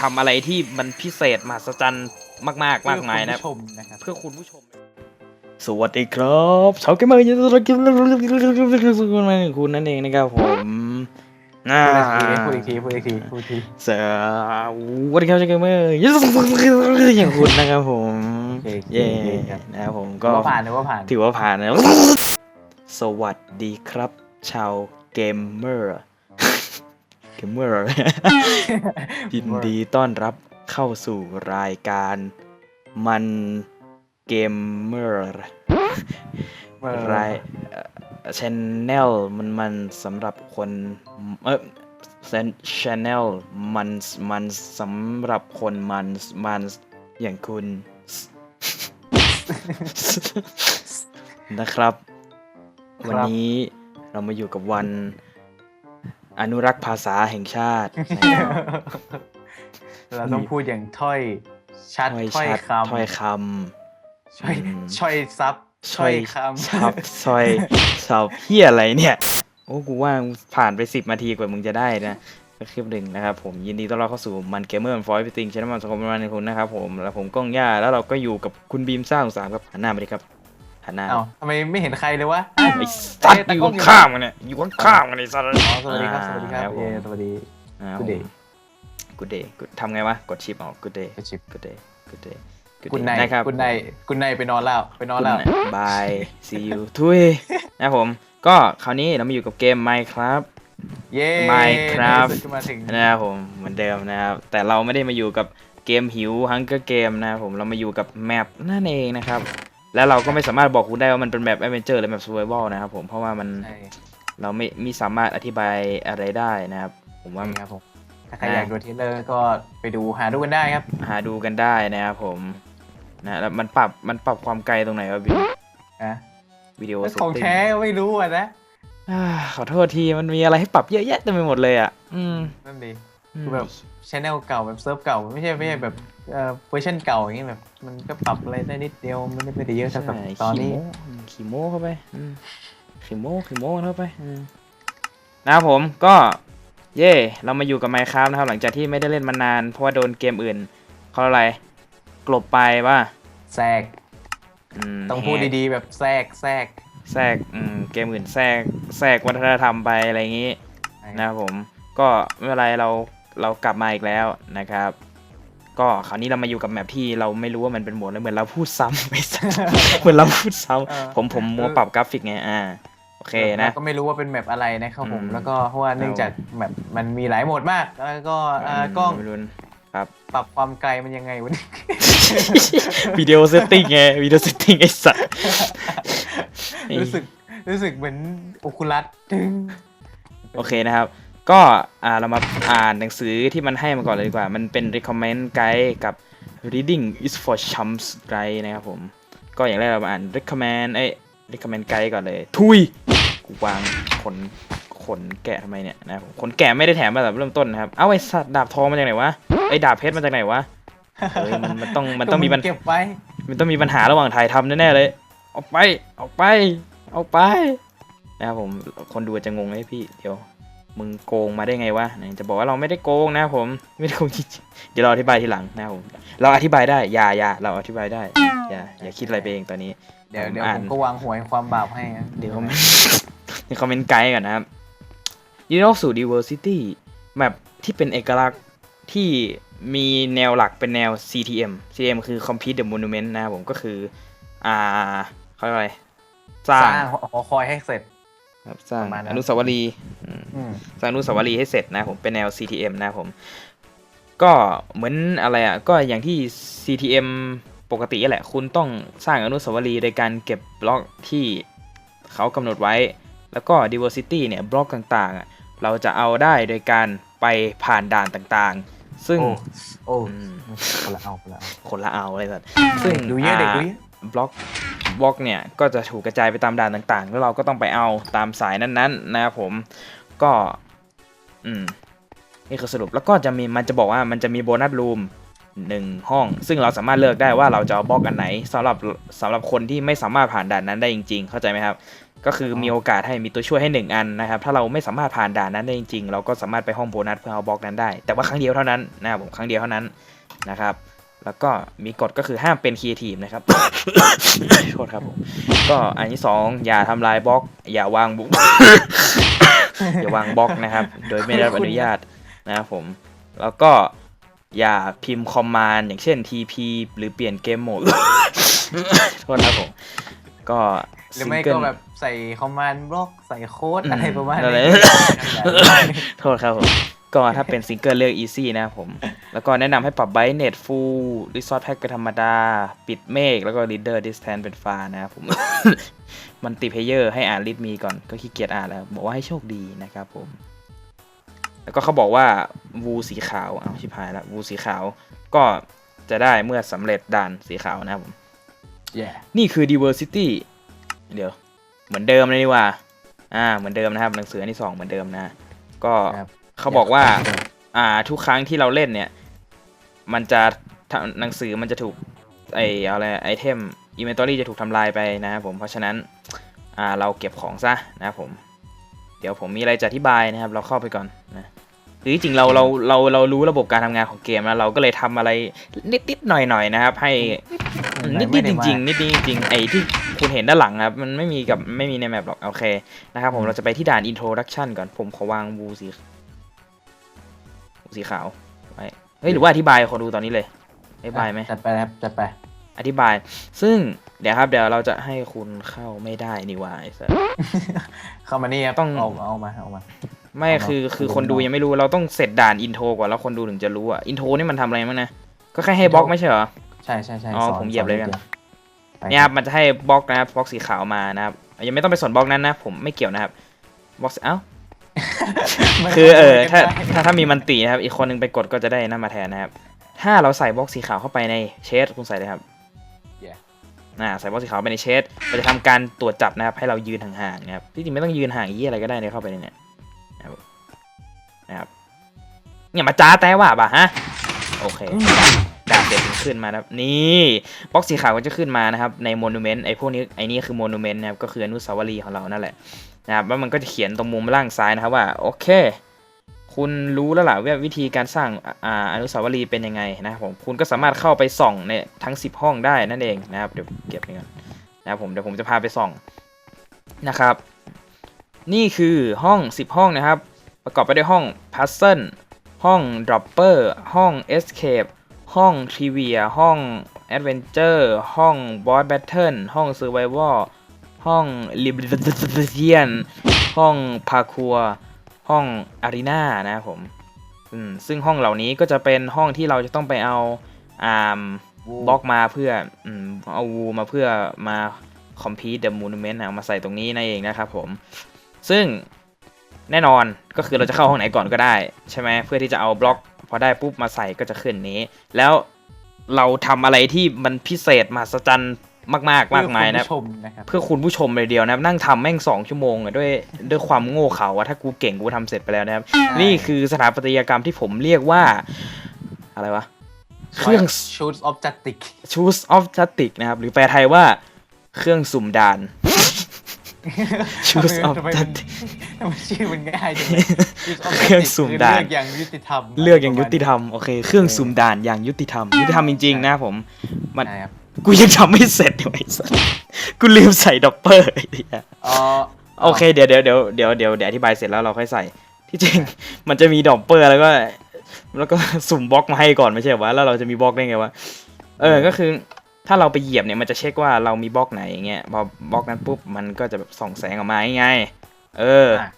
ทำอะไรที่มันพิเศษมหัศจรรย์มากๆ มากมายนะ เพื่อคุณผู้ชมนะครับเพื่อคุณผู้ชม สวัสดีครับชาวเกมเมอร์ยินดีต้อนรับสู่คุณนั่นเองนะครับผมอ่าพูดอีกทีพูดอีกทีพูดอีกทีสวัสดีครับชาวเกมเมอร์ยินดีต้อนรับอย่างคุณนะครับผมโอเคเย่โอเคครับนะครับผมก็ก็ผ่านถือว่าผ่านถือว่าผ่านนะสวัสดีครับ ชาวเกมเมอร์เก มเมอร์ยินดีต้อนรับเข้าสู่รายการมันเกมเมอร์เมื่อรายชแนลมันมันสำหรับคนเออชแนลมันมันสำหรับคนมันมันอย่างคุณนะครับ วันนี้เรามาอยู่กับวัน อนุรักษ์ภาษาแห่งชาตินะครับเราต้องพูดอย่างถ้อยชัดถ้อยถ้อยชัดคำถ้อยคช่อยอืมช่อยซับำช่อยคำชับซอยชับเฮียอะไรเนี่ย โอ้กูว่าผ่านไปสิบนาทีกว่ามึงจะได้นะก็คลิปหนึ่งนะครับผมยินดีต้อนรับเข้าสู่มันเกมเมอร์ฟอยฟิติงชแนลมันสังคมมันคุณนะครับผมแล้วผมก้องย่าแล้วเราก็อยู่กับคุณบีมสร้างสามครับหันหน้ามาดิครับ หันหน้าเอ้าทำไมไม่เห็นใครเลยวะ ไอ้สัตว์อยู่ข้างๆกันเนี่ยอยู่ข้างๆกันไอ้สัตว์อ๋อสวัสดีครับ สวัสดีครับอ่าเย้สวัสดี Good day กูเดย์ทำไงวะ กดชิปออกกูเดย์กระชิบกูเดย์กูเดย์คุณนายนะครับคุณนายคุณนายไปนอนแล้ว ไปนอนแล้วบาย see you ทุยนะครับผม ก็คราวนี้เรามาอยู่กับเกม Minecraft เย้ Minecraft ในที่สุดก็มาถึงนะครับผมเหมือนเดิมนะครับ แต่เราไม่ได้มาอยู่กับเกมหิวฮังเกอร์เกมนะครับผมเรามาอยู่กับแมปนั่นเองนะครับ และเราก็ไม่สามารถบอกคุณได้ว่ามันเป็นแบบแอดเวนเจอร์หรือแบบ survival นะครับผมเพราะว่ามันใช่เราไม่ไม่สามารถอธิบายอะไรได้นะครับ ผมว่า ครับผม ถ้าใครอยากดูเทรลเลอร์ก็ไปดูหาดูกันได้ครับ หาดูกันได้นะครับผมนะแล้วมันปรับมันปรับความไกลตรงไหนวะบิวนะวิดีโอแล้วเซตของติ้งแท้ก็ไม่รู้อะนะ อ่าขอโทษทีมันมีอะไรให้ปรับเยอะแยะเต็มไปหมดเลยอะอืม นั่นดีอืม คือแบบชแนลเก่าแบบเซิร์ฟเก่า ไม่ใช่ไม่ใช่แบบเอ่อเวอร์ชันเก่าอย่างงี้แบบ มันก็ปรับอะไรได้นิดเดียวมันไม่ได้เยอะเท่ากับใช่ตอนนี้ขี้โม้อืมขี้โม้เข้าไปอืมขี้โม้ขี้โม้เข้าไปอืมนะครับผมก็เย่เรามาอยู่กับ Minecraft นะครับ หลังจากที่ไม่ได้เล่นมานาน เพราะว่าโดนเกมอื่นเขาอะไร กลบไปว่าแทรกอืมต้องพูดดีๆแบบแทรกแทรกๆแทรกอืมเกมอื่นแทรกแทรกวัฒนธรรมไปอะไรอย่างงี้นะครับผม ก็ไม่เป็นไรเรา เรากลับมาอีกแล้วนะครับ ก็คราวนี้เรามาอยู่กับแมปที่เราไม่รู้ว่ามันเป็นโหมดแล้วเหมือนเราพูดซ้ำไปซะเหมือนเราพูดซ้เออำผมผมมัวปรับกราฟิกไงอ่าโอเคนะราก็ไม่รู้ว่าเป็นแมปอะไรนะครับผมอืมแล้วก็เพราะว่าเนื่องจากแมปมันมีหลายโหมดมาก แล้วก็เอ่อกล้องไม่รู้ครับปรับความไกลมันยังไงวะเนี่ยวิดีโอเซตติ้งไงวิดีโอเซตติ้งไอ้สัสรู้สึกรู้สึกเหมือนโอคุลัสดึงโอเคนะครับ ก็อ่าเรามาอ่านหนังสือที่มันให้มาก่อนเลยดีกว่า มันเป็น recommend guide กับ reading is for chumps guide นะครับผม ก็อย่างแรกเรามาอ่าน recommend เอ้ย recommend guide ก่อนเลย ทุยกูวางขนขนแกะทำไมเนี่ยนะครับผมขนแกะไม่ได้แถมมาแบบเริ่มต้นนะครับ เอ้าไอ้สัตว์ดาบทองมาจากไหนวะ ไอ้ดาบเพชรมาจากไหนวะเฮ้ยมันมันต้องมันต้องมีปัญเก็บไว้ มันต้องมีปัญหาระหว่างถ่ายทำแน่ๆเลย ออกไปออกไปออกไปนะครับผมคนดูอาจจะงงเลยพี่เดี๋ยว มึงโกงมาได้ไงวะไหนจะบอกว่าเราไม่ได้โกงนะครับผม ไม่ได้โกงจริงๆเดี๋ยวเราอธิบายทีหลังนะครับผม เราอธิบายได้ อย่าอย่าเราอธิบายได้ อย่าอย่าคิดอะไรไปเองตอนนี้ เดี๋ยวผมเดี๋ยวอ่านผมก็วางหวยความบาปให้นะเดี๋ยวคอมเมนต์เดี๋ยวคอมเมนต์ไกด์ก่อนนะครับยูโนสู่ diversity แบบที่เป็นเอกลักษณ์ที่มีแนวหลักเป็นแนว CTM CTM คือ complete the monument นะครับผมก็คือ อ่าเขาเรียกว่าอะไรสร้าสงร้างหอคอยให้เสร็จ ครับสร้างประมาณนั้นอนุสาวรีย์อืมอืม สร้างอนุสาวรีย์ให้เสร็จนะครับผมเป็นแนว CTM นะครับผม ก็เหมือนอะไรอะก็อย่างที่ CTM ปกติแหละ คุณต้องสร้างอนุสาวรีย์โดยการเก็บบล็อกที่เขากำหนดไว้ แล้วก็ diversity เนี่ยบล็อกต่างๆอะเราจะเอาได้โดยการไปผ่านด่านต่างๆ ซึ่ง โอ้โอ้อืมคนละเอาคนละเอาคนละเอาอะไรสัตว์ซึ่งดูเยอะเด็กดูเยอะบล็อกบล็อกเนี่ย ก็จะถูกกระจายไปตามด่านต่างๆ แล้วเราก็ต้องไปเอาตามสายนั้นๆ นะครับผม ก็ อืม นี่คือสรุปแล้วก็จะมีมันจะบอกว่ามันจะมีโบนัสรูมหนึ่งห้อง ซึ่งเราสามารถเลือกได้ว่าเราจะเอาบล็อกอันไหนสำหรับสำหรับคนที่ไม่สามารถผ่านด่านนั้นได้จริง ๆ เข้าใจไหมครับ ก็คือมีโอกาสให้มีตัวช่วยให้หนึ่งอันนะครับ ถ้าเราไม่สามารถผ่านด่านนั้นได้จริง ๆ เราก็สามารถไปห้องโบนัสเพื่อเอาบล็อกนั้นได้ แต่ว่าครั้งเดียวเท่านั้นนะครับผมครั้งเดียวเท่านั้นนะครับแล้วก็มีกฎก็คือห้ามเป็นครีเอทีฟนะครับ โทษครับผม ก็อันที่สองอย่าทำลายบล็อก อย่าวางบล็อก อย่าวางบล็อกนะครับ โดยไม่ได้รับอนุญาตนะครับผม แล้วก็อย่าพิมพ์คอมมานด์อย่างเช่น TP หรือเปลี่ยนเกมโหมดโทษครับผม ก็หรือไม่ซิงเกิก็ลแบบใส่คอมมานด์บล็อกใส่โค้ดอืมอะไรประมาณนั่นแหละนี้โทษครับผม ก็ถ้าเป็นซิงเกิลเลือก easy นะครับผม แล้วก็แนะนำให้ปรับไบเน็ตฟูลรีซอสแพ็กเป็นธรรมดา ปิดเมฆแล้วก็ reader distance เป็นฟ้านะครับผม มันติเพเยอร์ให้อ่านลิดมีก่อนก็ขี้เกียจอ่านแล้ว บอกว่าให้โชคดีนะครับผม แล้วก็เขาบอกว่าวูสีขาวเอาวชิบหายแล้ววูสีขาว ก็จะได้เมื่อสำเร็จด่านสีขาวนะครับผมแย่นี่คือ diversity เดี๋ยว เหมือนเดิมเลยนี่หว่า อ่า เหมือนเดิมนะครับ หนังสืออันที่สองเหมือนเดิมนะ ก็ครับ เขาบอกว่า อ่า ทุกครั้งที่เราเล่นเนี่ย มันจะทำหนังสือมันจะถูก ไออะไรไอเทมอินเวนทอรี่จะถูกทำลายไปนะครับผมเพราะฉะนั้น อ่าเราเก็บของซะนะครับผม เดี๋ยวผมมีอะไรจะอธิบายนะครับ เราเข้าไปก่อนนะคือจริงๆเราเราเราเรารู้ระบบการทำงานของเกมแล้วเราก็เลยทำอะไรนิดๆหน่อยๆนะครับ ให้นิดนิดจริง ๆ นิดนิดจริงๆไอ้ที่คุณเห็นด้านหลังนะครับมันไม่มีกับไม่มีในแมปหรอกโอเคนะครับผมเราจะไปที่ด่าน introduction ก่อนผมขอวางบูสีบู สีขาวไว้เฮ้ยหรือว่าอธิบายคนดูตอนนี้เลยอธิบายไหมจัดไปครับจัดไป อธิบาย ซึ่งเดี๋ยวครับเดี๋ยวเราจะให้คุณเข้าไม่ได้นี่หว่าไอ้สัสเข้ามานี่ครับต้องเอาเอามาเอามาไม่เอามาคือคือดูคนดูเนอะยังไม่รู้เราต้องเสร็จด่านอินโทรก่อนแล้วคนดูถึงจะรู้อะอินโทรนี่มันทำอะไรมั้งนะก็แค่ให้บล็อกไม่ใช่เหรอใช่ใช่ใช่อ๋อสนผมเหยียบเลยกันสอไปเนี่ยครับมันจะให้บล็อกนะครับบล็อกสีขาวมานะครับยังไม่ต้องไปสนบล็อกนั้นนะ ผมไม่เกี่ยวนะครับบล็อกเอ้ามัน คือเออขโมยถ้ากันได้ถ้าถ้ามีมันตีนะครับ อีกคนนึงไปกดก็จะได้นั่นมาแทนนะครับ ถ้าเราใส่บล็อกสีขาวเข้าไปในเชดคุณใส่เลยครับ Yeah อ่าใส่บล็อกสีขาวไปในเชดเราจะทำการตรวจจับนะครับ ให้เรายืนห่างๆนะครับที่จริงไม่ต้องยืนห่างยี่อะไรก็ได้เนี่ยเข้าไปในเนี่ยนะครับนะครับเนี่ยมาจ้าแต่ว่าป่ะฮะโอเคอืมดาบเด็ดมันขึ้นมานะครับนี่บล็อกสีขาวก็จะขึ้นมานะครับในโมนูเมนต์ไอ้พวกนี้ไอ้นี่คือโมนูเมนต์นะครับก็คืออนุสาวรีย์ของเรานั่นแหละ นะครับแล้วมันก็จะเขียนตรงมุมล่างซ้ายนะครับว่าโอเค คุณรู้แล้วล่ะว่าวิธีการสร้างอาอนุสาวรีย์เป็นยังไงนะครับผมคุณก็สามารถเข้าไปส่องในทั้ง 10 ห้องได้นั่นเองนะครับเดี๋ยวเก็บนี่ก่อนนะครับผมเดี๋ยวผมจะพาไปส่องนะครับ นี่คือห้อง 10 ห้องนะครับ ประกอบไปด้วยห้อง Puzzle ห้อง Dropper ห้อง Escape ห้อง Trivia ห้อง Adventure ห้อง Boss Battle ห้อง Survival ห้อง Libertarian ห้อง Parkour ห้อง Arena นะครับผมอืมซึ่งห้องเหล่านี้ก็จะเป็นห้องที่เราจะต้องไปเอาอ่าบล็อกมาเพื่ออืมเอาวูมาเพื่อมา complete the monument เอามาใส่ตรงนี้นั่นเองนะครับผม ซึ่งแน่นอนก็คือเราจะเข้าห้องไหนก่อนก็ได้ ใช่ไหมเพื่อที่จะเอาบล็อก พอได้ปุ๊บมาใส่ก็จะขึ้นนี้ แล้วเราทำอะไรที่มันพิเศษมหัศจรรย์ มากๆมากมายนะเพื่อคุณผู้ชมนะครับเพื่อคุณผู้ชมเลยเดียวนะครับนั่งทำแม่งสองชั่วโมงอะด้วยด้วยความโง่เขาอะถ้ากูเก่งกูทำเสร็จไปแล้วนะครับ นี่คือสถาปัตยกรรมที่ผมเรียกว่า อะไรวะเครื่องชูดออฟจัตติก Choose of Static นะครับ หรือแปลไทยว่าเครื่องสุ่มด่าน Choose of ทำไมมัน Static ทำไมชื่อมันง่ายจังเลย Choose of เครื่องสุ่มด่านคือเลือกอย่างยุติธรรม เลือกอย่างยุติธรรมโอเค เครื่องสุ่มด่านอย่างยุติธรรม ยุติธรรมจริงๆนะครับผมมันใช่ครับ กูยังทำไม่เสร็จเลยไอ้สัสกูลืมใส่ด็อปเปอร์ไอ้เหี้ยอ๋อโอเคเดี๋ยวเดี๋ยวเดี๋ยวเดี๋ยวเดี๋ยวเดี๋ยวอธิบายเสร็จแล้วเราค่อยใส่ ที่จริงมันจะมีดอปเปอร์แล้วก็ แล้วก็สุ่มบล็อกมาให้ก่อนไม่ใช่เหรอวะแล้วเราจะมีบล็อกได้ไงวะเออก็คือถ้าเราไปเหยียบเนี่ยมันจะเช็คว่าเรามีบล็อกไหนอย่างเงี้ยพอบล็อกนั้นปุ๊บมันก็จะแบบส่องแสงออกมาง่ายๆเอออะ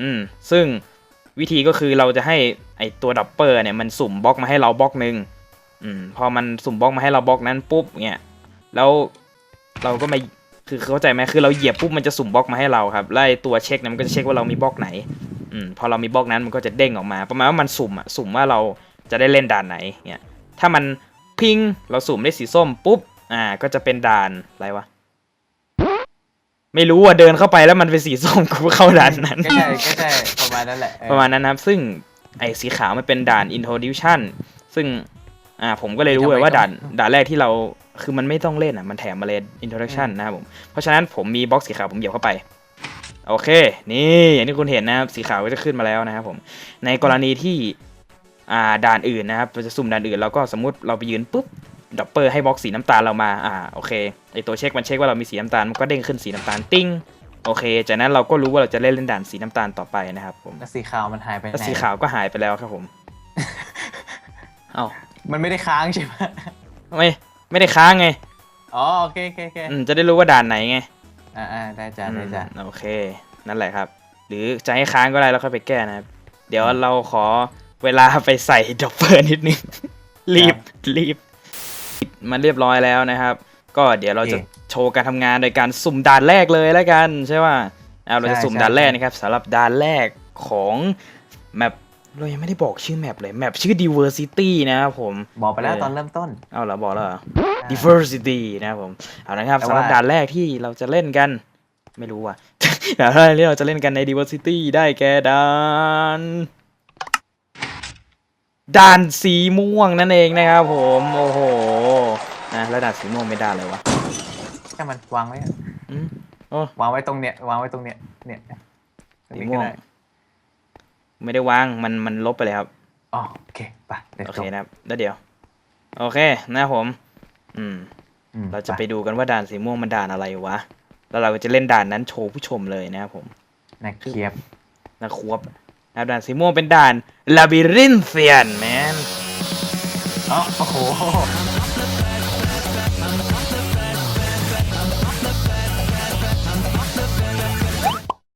อืม ซึ่งวิธีก็คือเราจะให้ไอตัวดับเปอร์เนี่ยมันสุ่มบล็อกมาให้เราบล็อกหนึ่ง อืมพอมันสุ่มบล็อกมาให้เราบล็อกนั้นปุ๊บเนี่ยแล้วเราก็มาคือเข้าใจไหมคือเราเหยียบปุ๊บมันจะสุ่มบล็อกมาให้เราครับแล้วไอ้ตัวเช็คเนี่ยมันก็จะเช็คว่าเรามีบล็อกไหนอืมพอเรามีบล็อกนั้นมันก็จะเด้งออกมา ประมาณว่ามันสุ่มอะสุ่มว่าเราจะได้เล่นด่านไหนเนี่ยถ้ามันพิงเราสุ่มได้สีส้มปุ๊บอ่าก็จะเป็นด่านอะไรวะไม่รู้อะเดินเข้าไปแล้วมันเป็นสีส้มกูก็เข้าด่านนั้นก็ใช่ก็ใช่ประมาณนั้นแหละเออประมาณนั้นนะครับ ซึ่งไอ้สีขาวมันเป็นด่าน introduction ซึ่ง อ่าผมก็เลยรู้เลยว่าด่านด่านแรกที่เราคือมันไม่ต้องเล่นอะมันแถมมาเลย introduction นะครับผมเพราะฉะนั้นผมมีบล็อกสีขาวผมเหยียบเข้าไปโอเค นี่อย่างที่คุณเห็นนะครับสีขาวก็จะขึ้นมาแล้วนะครับผมในกรณีที่อ่าด่านอื่นนะครับเราจะสุ่มด่านอื่นเราก็สมมุติเราไปยืนปุ๊บดับเบิลให้บล็อกสีน้ำตาลเรามาอ่าโอเคไอตัวเช็คมันเช็คว่าเรามีสีน้ำตาลมันก็เด้งขึ้นสีน้ำตาลติ้งโอเค จากนั้นเราก็รู้ว่าเราจะเล่นเล่นด่านสีน้ำตาลต่อไปนะครับผมแล้วสีขาวมันหายไปไหแล้วนสีขาวก็หายไปแล้วครับผม เอ้า มันไม่ได้ค้างใช่ไหมไม่ไม่ได้ค้างไงอ๋อโอเคโอเคโอเคอืมจะได้รู้ว่าด่านไหนไงอ่าอ่าได้จ้ะได้จ้ะอืมโอเค นั่นแหละครับ หรือจะให้ค้างก็ได้แล้วค่อยไปแก้นะครับ เดี๋ยวเราขอเวลาไปใส่ดอปเปอร์นิดนึง รีบรีบมันเรียบร้อยแล้วนะครับ ก็เดี๋ยวเราจะโชว์การทำงานโดยการสุ่มด่านแรกเลยแล้วกัน ใช่ป่ะเอาเราจะสุ่มด่านแรกนะครับสำหรับด่านแรกของแมป เรายังไม่ได้บอกชื่อแมปเลย แมปชื่อ diversity นะครับผม บอกไปแล้วเออตอนเริ่มต้น เอาเหรอบอกแล้วเหรอ diversity นะครับผม เอานะครับแต่สำหรับว่าด่านแรกที่เราจะเล่นกัน ไม่รู้อะด่านแรกที่เราจะเล่นกันใน diversity ได้แก่ด่านด่านสีม่วงนั่นเองนะครับผม โอ้โหนะแล้วด่านสีม่วงไม่ด่านเลยวะแค่มันวางไว้อะอืมโอ้วางไว้ตรงเนี้ยวางไว้ตรงเนี้ยเนี่ยตรงสีนี้ม่ก็วง ได้ไม่ได้วางมันมันลบไปเลยครับอ๋อโอเคไปเดี๋ยวโอจเคบนะครับแล้วเดี๋ยว โอเคนะครับผมอืมอืม เราจะไปดูกันว่าด่านสีม่วงมันด่านอะไรวะ แล้วเราก็จะเล่นด่านนั้นโชว์ผู้ชมเลยนะครับผมนักเคียบนะครบนะครับด่านสีม่วงเป็นด่านลาบิรินเซียนแมนอ๋อโอ้โห